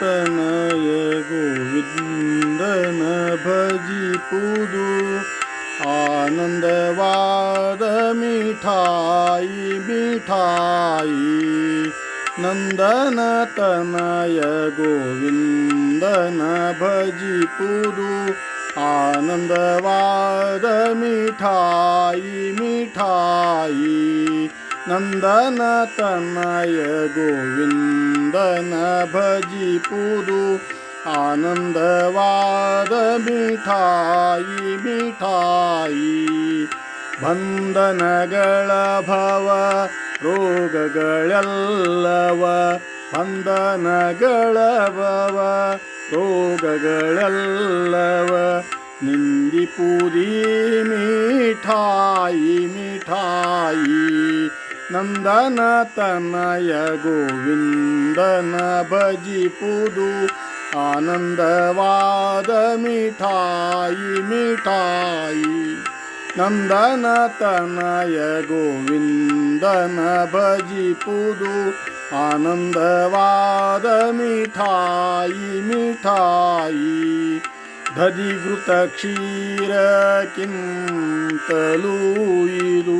तनय गोविन्दन भजी पुदु आनन्दवाद मिठाई मिठाई नन्दन तनय गोविन्दन भजी पुदु आनन्दवाद मिठाई मिठाई ತನಯ ಗೋವಿಂದನ ಭಜಿಪುದು ಆನಂದವಾದ ಮಿಠಾಯಿ ಮಿಠಾಯಿ ಬಂಧನಗಳ ಭವ ರೋಗಗಳೆಲ್ಲವ ಬಂಧನಗಳ ಭವ ರೋಗಗಳೆಲ್ಲವ ನಿಂದಿಪುದಿ ಮಿಠಾಯಿ ಮಿಠಾಯಿ ನಂದನ ತನಯ ಗೋವಿಂದನ ಭಜಿಪುದು ಆನಂದವಾದ ಮಿಠಾಯಿ ಮಿಠಾಯಿ ನಂದನ ತನಯ ಗೋವಿಂದನ ಭಜಿಪುದು ಆನಂದವಾದ ಮಿಠಾಯಿ ಮಿಠಾಯಿ ದಧಿಗೃತ ಕ್ಷೀರಕ್ಕಿಂತಲೂ ಇದು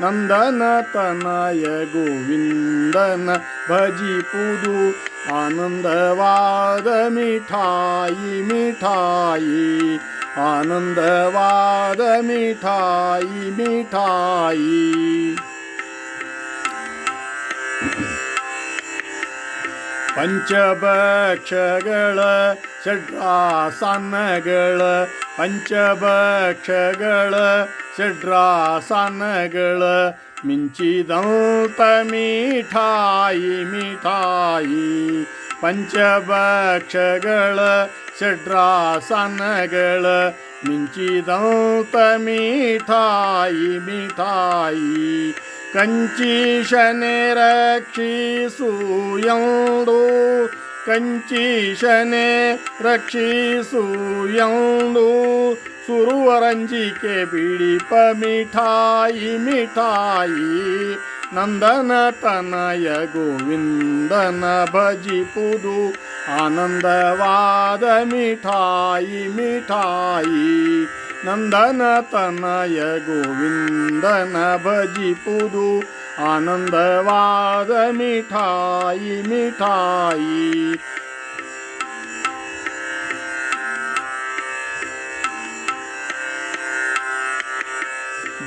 ನಂದನ ತನಯ ಗೋವಿಂದನ ಭಜಿಪುದು ಆನಂದವಾದ ಮಿಠಾಯಿ ಮಿಠಾಯಿ ಆನಂದವಾದ ಮಿಠಾಯಿ ಮಿಠಾಯಿ ಪಂಚಭಕ್ಷಗಳ ಷಡ್ರಾಸನಗಳ ಪಂಚಭಕ್ಷಗಳ ಷಡ್ರಾಸನಗಳ ಮಿಂಚಿದಂತ ಮಿಠಾಯಿ ಮಿಠಾಯಿ. ಪಂಚಭಕ್ಷಗಳ ಷಡ್ರಾಸನಗಳ ಮಿಂಚಿದಂತ ಮಿಠಾಯಿ ಮಿಠಾಯಿ. ಕಂಚೀಶನೆ ರಕ್ಷಿಸು ಎಂದು, ಕಂಚೀಶನೆ ರಕ್ಷಿಸು ಎಂದು, ಸುರುವರಂಜಿಕೆ ಬಿಡಿಪ ಮಿಠಾಯಿ ಮಿಠಾಯಿ ನಂದನ ತನಯ ಗೋವಿಂದನ ಭಜಿಪುದು ಆನಂದವಾದ ಮಿಠಾಯಿ ಮಿಠಾಯಿ. ನಂದನ ತನಯ ಗೋವಿಂದನ ಭಜಿಪುದು ಆನಂದವಾದ ಮಿಠಾಯಿ ಮಿಠಾಯಿ.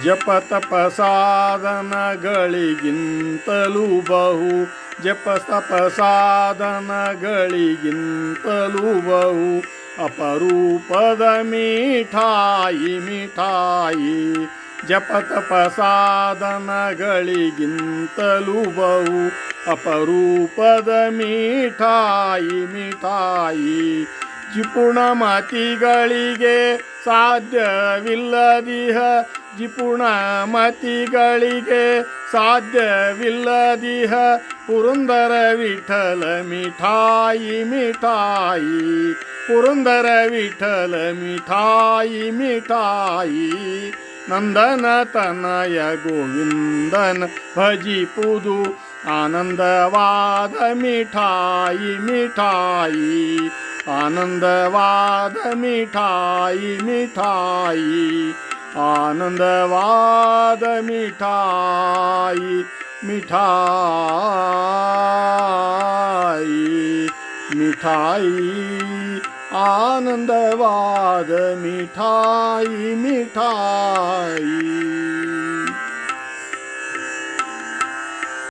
ಜಪ ತಪಸಾಧನಗಳಿಗಿಂತಲೂ ಬಹು. ಜಪ ತಪಸಾಧನಗಳಿಗಿಂತಲೂ ಬಹು. ಅಪರೂಪದ ಮಿಠಾಯಿ ಮಿಠಾಯಿ ಜಪ ಸಾಧನಗಳಿಗಿಂತಲೂ ಬಹು. ಅಪರೂಪದ ಮಿಠಾಯಿ ಮಿಠಾಯಿ ಜಿಪುಣ ಮತಿಗಳಿಗೆ ಸಾಧ್ಯವಿಲ್ಲದಿಹ. ಜಿಪುಣ ಮತಿಗಳಿಗೆ ಸಾಧ್ಯವಿಲ್ಲದಿಹ. ಪುರಂದರ ವಿಠಲ ಮಿಠಾಯಿ ಮಿಠಾಯಿ ಪುರಂದರ ವಿಠಲ ಮಿಠಾಯಿ ಮಿಠಾಯಿ ನಂದನ ತನಯ ಗೋವಿಂದನ ಭಜಿಪುದು ಆನಂದವಾದ ಮಿಠಾಯಿ ಮಿಠಾಯಿ ಆನಂದವಾದ ಮಿಠಾಯಿ ಮಿಠಾಯಿ ಆನಂದವಾದ ಮಿಠಾಯಿ ಮಿಠಾಯಿ ಮಿಠಾಯಿ आनंद वाद मिठाई मिठाई।